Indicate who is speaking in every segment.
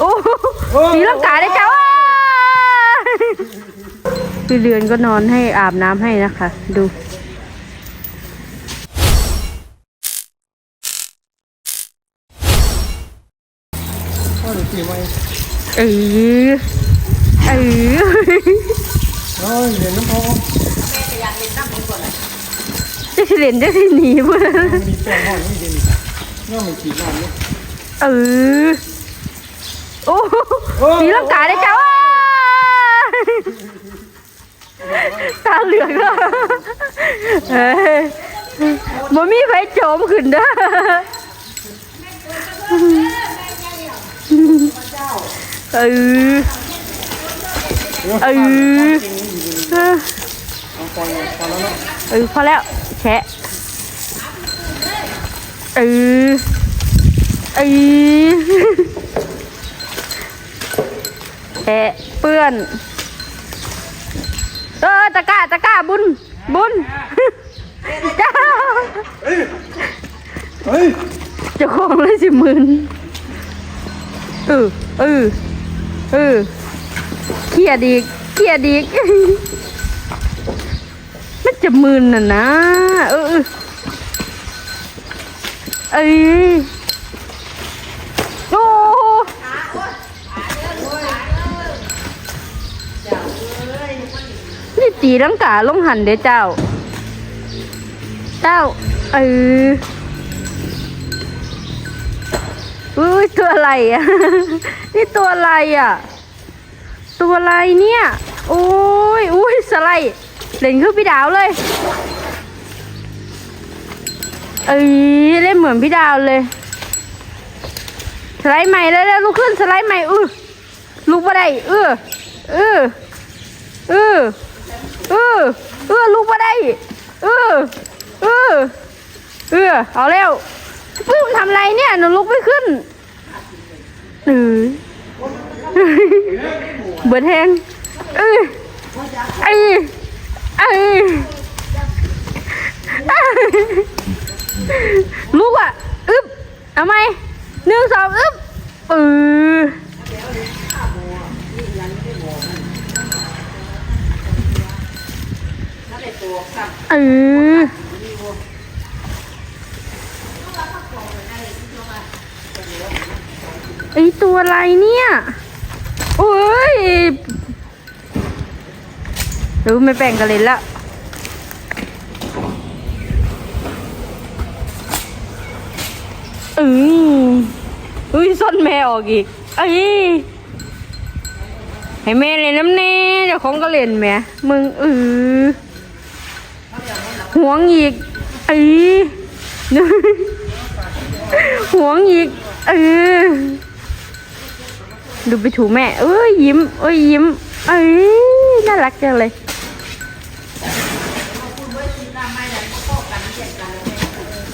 Speaker 1: โอ้ตีลังกาได้จ้าวพี่เรือนก็นอนให้อาบน้ำให้นะคะ ดู
Speaker 2: พ่อเอ
Speaker 1: อเออ
Speaker 2: น้อยเห็นน้ำพอ
Speaker 1: จะสิเล่นจะสิหนีเพื่อน
Speaker 2: มีแป้งห่อนี่เด่นน้องมันขี่น้ำเนี่ย
Speaker 1: เออ โอ้ตีลังกายได้จ้าตาเหลืองแล้วบ่มีไฟโจมขึ้นเด้อเออเออ
Speaker 2: เออพอแล้วเนาะ
Speaker 1: เออพอแล้วแฉะเออเออ แฉะเปื้อน เออตะกร้าตะกร้าบุญ บุญจ้า
Speaker 2: เฮ้ยเจ้า
Speaker 1: ของเลยสิมื่นเออเออเออเครียดอีกเครียดอีกมันจะมื่นน่ะนะ เออเออ ตีรังกาลงหันเด้เจ้า เจ้า เอออุ้ยตัวอะไรอะ นี่ตัวอะไรอะ ตัวอะไรเนี่ยโอ้ยอุ้ยสไลด์เล่นคือพี่ดาวเลยเอ้ยเล่นเหมือนพี่ดาวเลยสไลด์ใหม่แล้วแล้วลุกขึ้นสไลด์ใหม่อือลุกมาได้เออเออเออ เออเออลุกมาได้เออเออเออเอาแล้วปื้มทำไรเนี่ยหนูลุกไม่ขึ้นเออเบิดแหงเออไอไอลูกอะอึ๊บเอาไหมหนึ่งสองอึ๊บเออ เออไอตัวอะไรเนี่ย โอ้ยรู้ไม่แบ่งกันเลยละอืออุ้ยซ่อนแม่ออกอีกเอ้ยให้แม่เล่นน้ำแน่เดี๋ยของก็เล่นแม่มึงเออ หวงอีกเอ้หวงอีกเออดูไปถูแม่ เอ้ยยิ้ม เอ้ยยิ้ม เอ้ยน่ารักจังเลย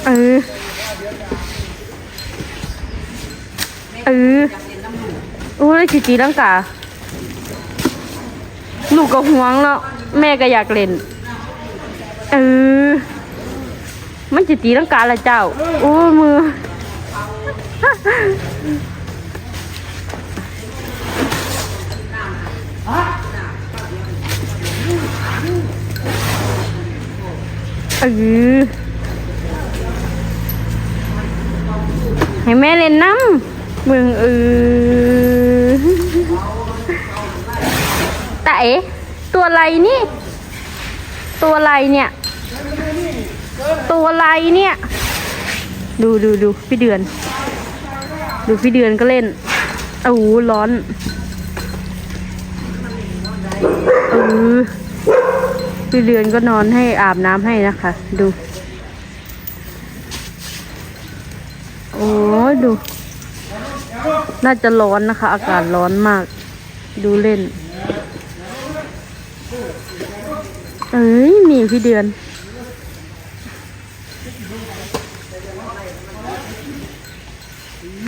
Speaker 1: เออเออโอ้ยจีจีลังกาลูกก็ห่วงแล้วแม่ก็อยากเล่น เออ มันจีจีลังกาละเจ้า โอ้มือ เออ ให้แม่เล่นน้ำมึงเออแต่เอ๋ตัวอะไรนี่ ตัวอะไรเนี่ย ตัวอะไรเนี่ย ดูดูดูพี่เดือน ดูพี่เดือนก็เล่นโอ้โหร้อนเออพี่เรือนก็นอนให้อาบน้ำให้นะคะ ดู โอ้ยดู น่าจะร้อนนะคะ อากาศร้อนมาก ดูเล่น เอ้ยมีพี่เดือน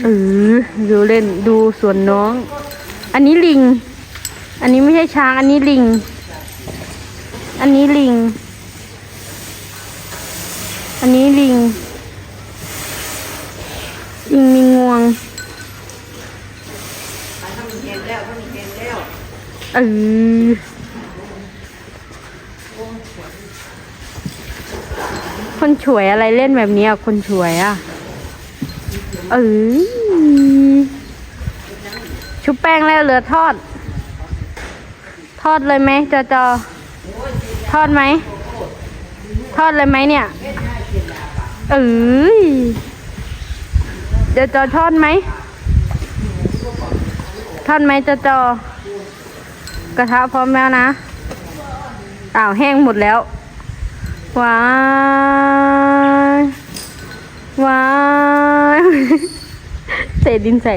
Speaker 1: เออดูเล่นดูสวนน้อง อันนี้ลิง อันนี้ไม่ใช่ช้าง อันนี้ลิง อันนี้ลิง อันนี้ลิง ลิงมีงวงเออ คนช่วยอะไรเล่นแบบนี้อะ คนช่วยอะ เออชุบแป้งแล้วเหลือทอด ทอดเลยไหมจอจอทอดไหม ทอดเลยไหมเนี่ย เอ้ยจอจอทอดไหม ทอดไหมจอจอกระทะพร้อมแล้วนะอ้าวแห้งหมดแล้ว ว้ายว้ายเศษดินใส่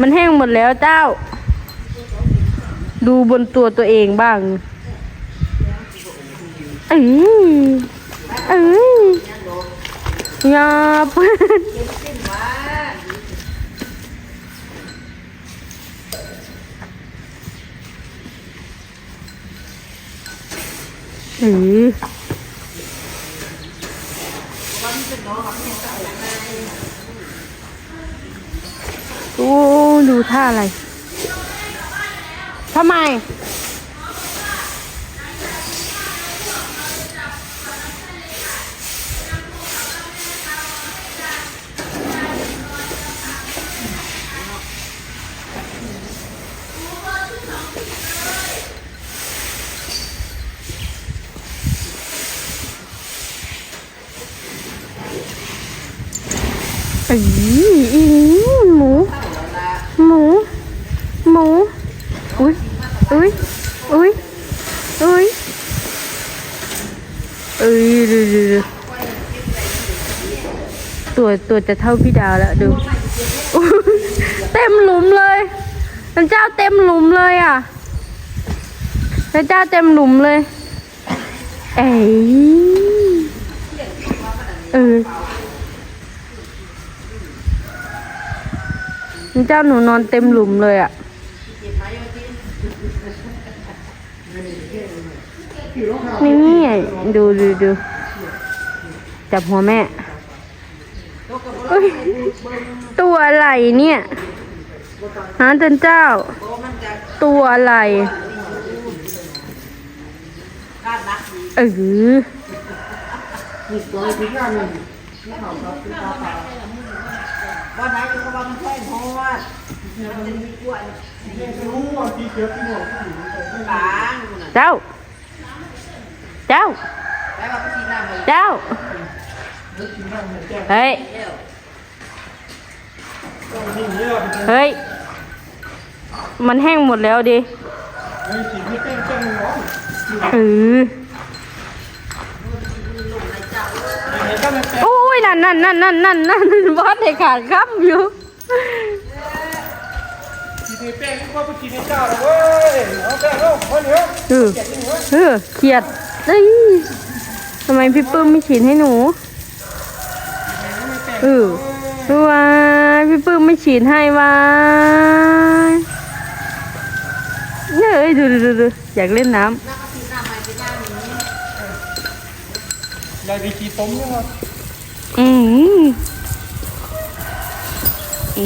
Speaker 1: มันแห้งหมดแล้วเจ้า ดูบนตัวตัวเองบ้าง เอ้ยเอ้ยยาเพื่อนเออ โอ้ ดูท่าอะไร ทำไม อีอีหมู หมู หมู อุ้ยอุ้ยอุ้ยอุ้ยเอ้ยดูดูดูตัวตัวจะเท่าพี่ดาวแล้วดูอุ๊ยเต็มหลุมเลยพระเจ้าเต็มหลุมเลยอะพระเจ้าเต็มหลุมเลย เอ้ยเออพระ เจ้าหนูนอนเต็มหลุมเลยอะนี่ดูดูดูจับหัวแม่ตัวอะไรเนี่ยฮะเจนเจ้า ตัวอะไรเออ
Speaker 2: นี่ตั ว่านนึง
Speaker 3: วันไหนอยู่กับวันแท่งฮอดมันจะมีกล้วย
Speaker 2: รู้ว่าที่เกิดที่หนู
Speaker 3: บาง
Speaker 1: เจ้า เจ้า
Speaker 3: เจ้า
Speaker 1: เฮ้ย
Speaker 2: เฮ้
Speaker 1: ย มันแห้งหมดแล้วดิ
Speaker 2: เอ
Speaker 1: อโอ้ นั่นนั่นนั่นนั่นนั่นนั่นบอสให้ขาดค้ำอยู่
Speaker 2: สีที่แป้งก็ไปกินในเจ้าเลยเว้ยเอาแป้งเอาคนเดียว
Speaker 1: เออเออเขียดเอ้ยทำไมพี่ปื้มไม่ฉีดให้หนูเออวายพี่ปื้มไม่ฉีดให้วายเอ้ยดูดูดูดูอยากเล่นน้
Speaker 2: ยายไปกินต้มยังไงำ
Speaker 1: อืม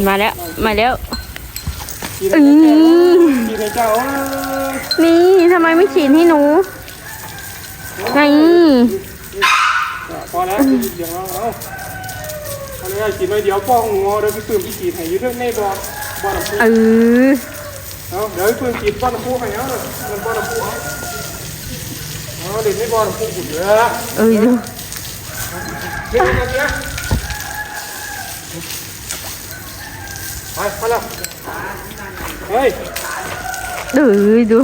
Speaker 1: มาแล้ว มาแล้ว
Speaker 2: กินในเจ้ากินในเจ้า
Speaker 1: นี่ทำไมไม่ฉีดให้หนูไง
Speaker 2: พอแล้วเดี๋ยวเราเอาเอาเลยกินไปเดี๋ยวป้องงอเดี๋ยวพี่ปื้มพี่กีดให้ยืดในบ่อบ่อน้ำพุ
Speaker 1: เออ
Speaker 2: เอาเดี๋ยวพี่ปื้มกีดบ่อน้ำพุให้เอามันบ่อน้ำพุเอาเอาเด็กไม่บ่อน้ำพุขุดเยอะ
Speaker 1: เออดู
Speaker 2: เดี๋ยวไปไปแล้วเฮ้ย
Speaker 1: ดูดู